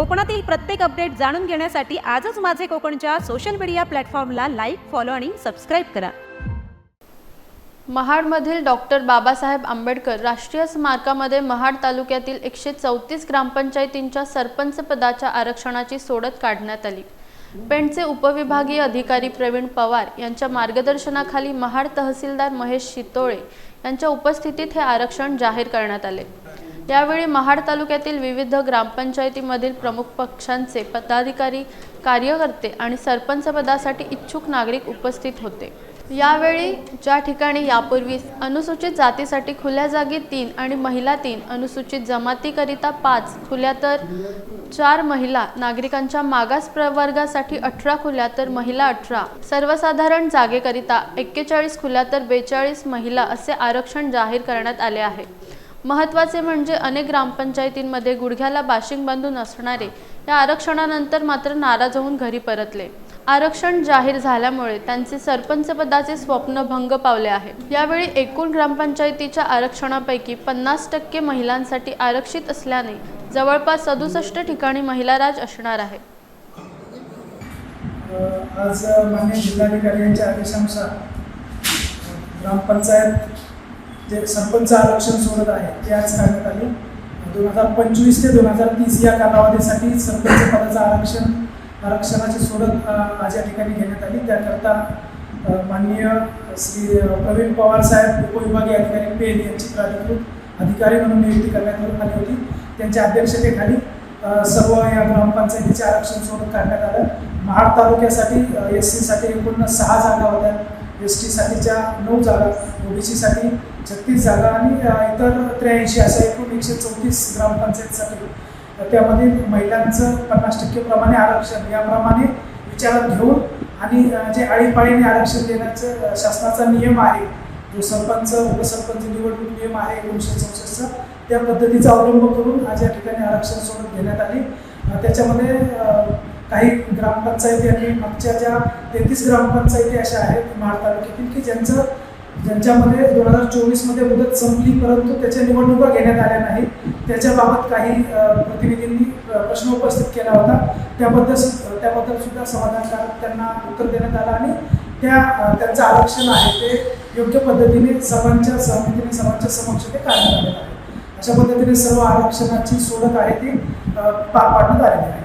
कोकणातील प्रत्येक अपडेट जाणून घेण्यासाठी आजच माझे कोकणच्या सोशल मीडिया प्लॅटफॉर्मला लाईक फॉलो आणि सबस्क्राईब करा. महाडमधील डॉक्टर बाबासाहेब आंबेडकर राष्ट्रीय स्मारकामध्ये महाड तालुक्यातील एकशे चौतीस ग्रामपंचायतींच्या सरपंच पदाच्या आरक्षणाची सोडत काढण्यात आली. पेणचे उपविभागीय अधिकारी प्रवीण पवार यांच्या मार्गदर्शनाखाली महाड तहसीलदार महेश शितोळे यांच्या उपस्थितीत हे आरक्षण जाहीर करण्यात आले. यावेळी महाड तालुक्यातील विविध ग्रामपंचायतीमधील प्रमुख पक्षांचे पदाधिकारी कार्यकर्ते आणि सरपंच पदासाठी इच्छुक नागरिक उपस्थित होते. यावेळी ज्या ठिकाणी यापूर्वी अनुसूचित जातीसाठी खुल्या जागी तीन आणि महिला तीन अनुसूचित जमातीकरिता पाच खुल्या तर चार महिला नागरिकांच्या मागास प्रवर्गासाठी अठरा खुल्या तर महिला अठरा सर्वसाधारण जागेकरिता एक्केचाळीस खुल्या तर बेचाळीस महिला असे आरक्षण जाहीर करण्यात आले आहे. महत्त्वाचे म्हणजे अनेक ग्रामपंचायतींमध्ये गुडघ्याला बाशिंग बांधून असणारे या आरक्षणानंतर मात्र नाराज होऊन घरी परतले. आरक्षण जाहीर झाल्यामुळे त्यांचे सरपंच पदाचे स्वप्न भंग पावले आहे यावेळी एकूण ग्रामपंचायतीच्या आरक्षणापैकी पन्नास टक्के महिलांसाठी आरक्षित असल्याने जवळपास सदुसष्ट ठिकाणी महिला राज असणार आहे. आज मान्य जिल्हाधिकारी यांच्या आदेशानुसार ग्रामपंचायत जे सरपंच आरक्षण सोडत आहे ते आज काढण्यात आले दोन हजार पंचवीस ते दोन हजार तीस या कालावधीसाठी सरपंच पदाचं आरक्षण आरक्षणाची सोडत आज या ठिकाणी घेण्यात आली. त्याकरता माननीय श्री प्रवीण पवार साहेब उपविभागीय अधिकारी पेन यांची प्राधिकृत अधिकारी म्हणून नियुक्ती करण्यात आली होती. त्यांच्या अध्यक्षतेखाली सर्व या ग्रामपंचायतीचे आरक्षण सोडत काढण्यात आलं. महाड तालुक्यासाठी एस सीसाठी एकूण सहा जागा होत्या. एस टीसाठीच्या नऊ जागा ओबीसीसाठी छत्तीस जागा आणि इतर त्र्याऐंशी अशा एकूण एकशे चौतीस ग्रामपंचायतीसाठी. त्यामध्ये महिलांचं पन्नास टक्के प्रमाणे आरक्षण याप्रमाणे विचारात घेऊन आणि जे आळीपाळीने आरक्षण देण्याचं शासनाचा नियम आहे जो सरपंच उपसरपंच निवडणूक नियम आहे एकोणीसशे चौसष्टचा त्या पद्धतीचा अवलंब करून आज या ठिकाणी आरक्षण सोडत घेण्यात आली. त्याच्यामध्ये काही ग्रामपंचायती आणि मागच्या ज्या तेहतीस ग्रामपंचायती अशा आहेत महाड तालुक्यातील की ज्यांचं ज्यांच्यामध्ये दोन हजार चोवीसमध्ये मुदत संपली परंतु त्याच्या निवडणुका घेण्यात आल्या नाही त्याच्याबाबत काही प्रतिनिधींनी प्रश्न उपस्थित केला होता. त्याबद्दल त्याबद्दल सुद्धा समाधानकारक त्यांना उत्तर देण्यात आलं आणि त्या त्यांचं आरक्षण आहे ते योग्य पद्धतीने सर्वांच्या सहमतीने सर्वांच्या समक्ष ते काढण्यात आलेलं आहे. अशा पद्धतीने सर्व आरक्षणाची सोडत आहे ती पा पार पाडण्यात आलेली आहे.